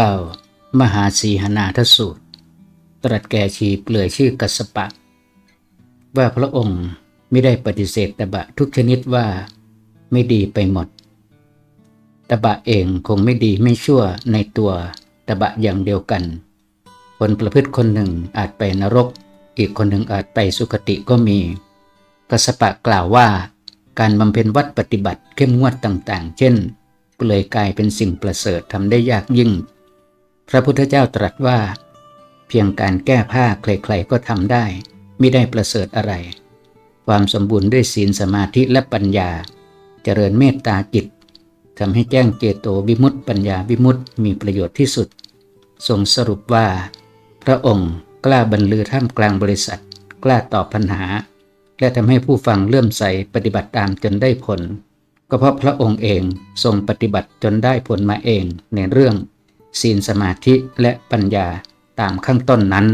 9 มหาสีหนาทสูตร ตรัสแก่ชีเปลือยชื่อกัสสปะ ว่าพระองค์ไม่ได้ปฏิเสธตบะทุกชนิดว่าไม่ดีไปหมด ตบะเองคงไม่ดีไม่ชั่วในตัวตบะอย่างเดียวกัน คนประพฤติคนหนึ่งอาจไปนรก อีกคนหนึ่งอาจไปสุคติก็มี กัสปะกล่าวว่า การบำเพ็ญวัดปฏิบัติเข้มงวดต่างๆ เช่น เปลือยกายเป็นสิ่งประเสริฐทำได้ยากยิ่ง พระพุทธเจ้าตรัสว่า เพียงการแก้ผ้าใครๆก็ทำได้ไม่ได้ประเสริฐอะไร ความสมบูรณ์ด้วยศีลสมาธิและปัญญา เจริญเมตตาจิตทำให้แจ้งเจโตวิมุตติปัญญาวิมุตติมีประโยชน์ที่สุด ทรงสรุปว่า พระองค์กล้าบรรลือท่ามกลางบริษัท กล้าตอบปัญหา และทำให้ผู้ฟังเลื่อมใสปฏิบัติตามจนได้ผล ก็เพราะพระองค์เองทรงปฏิบัติจนได้ผลมาเองในเรื่อง ศีลสมาธิและปัญญาตามข้างต้นนั้น